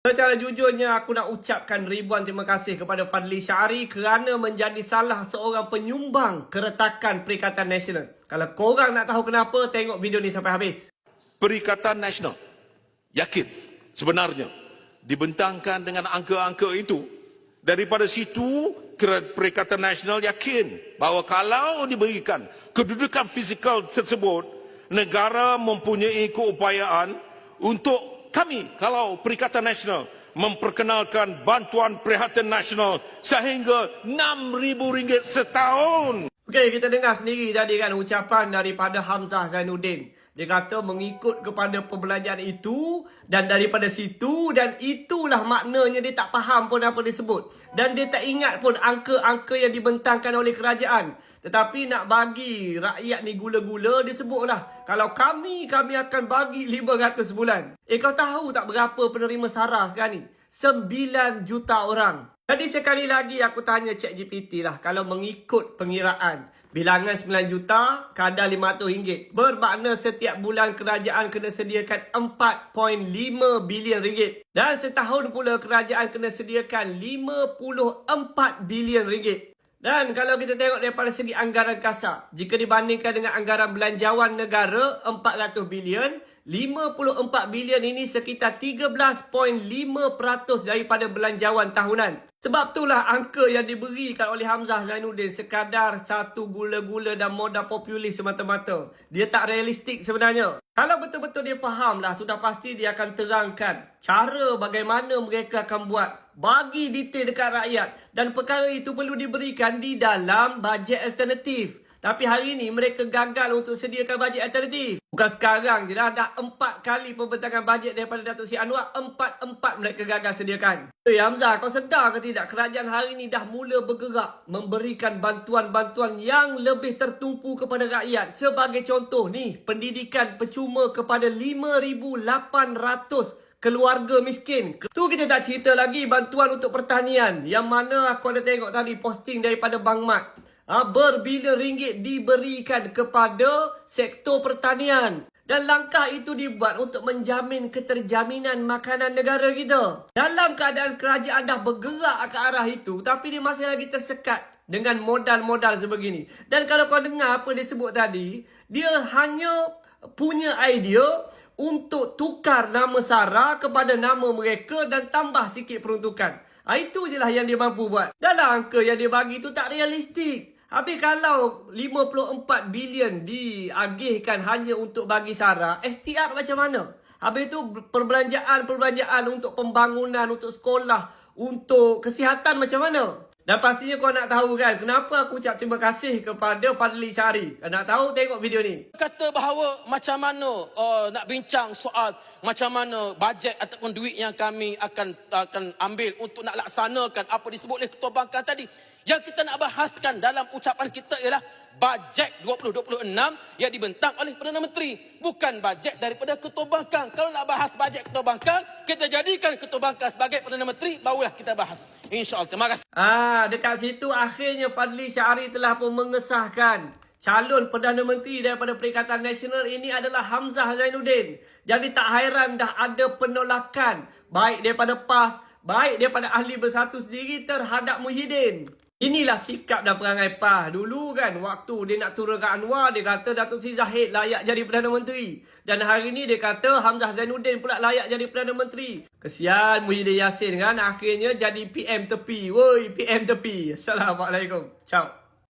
Secara jujurnya aku nak ucapkan ribuan terima kasih kepada Fadli Syari kerana menjadi salah seorang penyumbang keretakan Perikatan Nasional. Kalau korang nak tahu kenapa, tengok video ni sampai habis. Perikatan Nasional yakin sebenarnya dibentangkan dengan angka-angka itu daripada situ Perikatan Nasional yakin bahawa kalau diberikan kedudukan fizikal tersebut negara mempunyai keupayaan untuk kami kalau Perikatan Nasional memperkenalkan bantuan perkhidmatan nasional sehingga RM6,000 setahun Okey, kita dengar sendiri tadi kan ucapan daripada Hamzah Zainuddin. Dia kata mengikut kepada perbelanjaan itu dan daripada situ dan itulah maknanya dia tak faham pun apa disebut. Dan dia tak ingat pun angka-angka yang dibentangkan oleh kerajaan. Tetapi nak bagi rakyat ni gula-gula dia sebutlah. Kalau kami, kami akan bagi 500 sebulan. Eh kau tahu tak berapa penerima SARA sekarang ni? 9 juta orang. Jadi sekali lagi aku tanya Cik GPT lah. Kalau mengikut pengiraan. Bilangan 9 juta, kadar RM500. Bermakna setiap bulan kerajaan kena sediakan 4.5 bilion ringgit. Dan setahun pula kerajaan kena sediakan 54 bilion ringgit. Dan kalau kita tengok daripada segi anggaran kasar, jika dibandingkan dengan anggaran belanjawan negara 400 bilion, 54 bilion ini sekitar 13.5% daripada belanjawan tahunan. Sebab itulah angka yang diberikan oleh Hamzah Zainuddin sekadar satu gula-gula dan modal populis semata-mata. Dia tak realistik sebenarnya. Kalau betul-betul dia faham lah, sudah pasti dia akan terangkan cara bagaimana mereka akan buat. Bagi detail dekat rakyat. Dan perkara itu perlu diberikan di dalam bajet alternatif. Tapi hari ini mereka gagal untuk sediakan bajet alternatif. Bukan sekarang je dah. Dah empat kali pembentangan bajet daripada Datuk Seri Anwar. Empat-empat mereka gagal sediakan. Eh Hamzah, kau sedar ke tidak? Kerajaan hari ini dah mula bergerak. Memberikan bantuan-bantuan yang lebih tertumpu kepada rakyat. Sebagai contoh ni, pendidikan percuma kepada 5,800 keluarga miskin. Tu kita tak cerita lagi bantuan untuk pertanian. Yang mana aku ada tengok tadi posting daripada Bang Mat. Ha, berbilion ringgit diberikan kepada sektor pertanian. Dan langkah itu dibuat untuk menjamin keterjaminan makanan negara kita. Dalam keadaan kerajaan dah bergerak ke arah itu, tapi dia masih lagi tersekat dengan modal-modal sebegini. Dan kalau kau dengar apa dia sebut tadi, dia hanya punya idea untuk tukar nama Sarah kepada nama mereka dan tambah sikit peruntukan. Ha, itu je lah yang dia mampu buat. Dalam angka yang dia bagi tu tak realistik. Habis kalau 54 bilion diagihkan hanya untuk bagi Sarah, STR macam mana? Habis tu perbelanjaan-perbelanjaan untuk pembangunan, untuk sekolah, untuk kesihatan macam mana? Dan pastinya kau nak tahu kan kenapa aku ucap terima kasih kepada Fadli Syari. Nak tahu tengok video ni. kata bahawa macam mana uh, nak bincang soal macam mana bajet ataupun duit yang kami akan akan ambil untuk nak laksanakan apa disebut oleh ketua bangkan tadi. Yang kita nak bahaskan dalam ucapan kita ialah bajet 2026 yang dibentang oleh Perdana Menteri. Bukan bajet daripada ketua bangkan. Kalau nak bahas bajet ketua bangkan, kita jadikan ketua bangkan sebagai Perdana Menteri, barulah kita bahas. InsyaAllah. Terima kasih. Ah, dekat situ akhirnya Fadli Syari telah pun mengesahkan calon Perdana Menteri daripada Perikatan Nasional ini adalah Hamzah Zainuddin. Jadi tak hairan dah ada penolakan baik daripada PAS, baik daripada ahli bersatu sendiri terhadap Muhyiddin. Inilah sikap dan perangai PAS. Dulu kan waktu dia nak turun ke Anwar, dia kata Datuk Sri Zahid layak jadi Perdana Menteri. Dan hari ini dia kata Hamzah Zainuddin pula layak jadi Perdana Menteri. Kesian Muhyiddin Yassin kan akhirnya jadi PM tepi. Woi, PM tepi. Assalamualaikum. Ciao.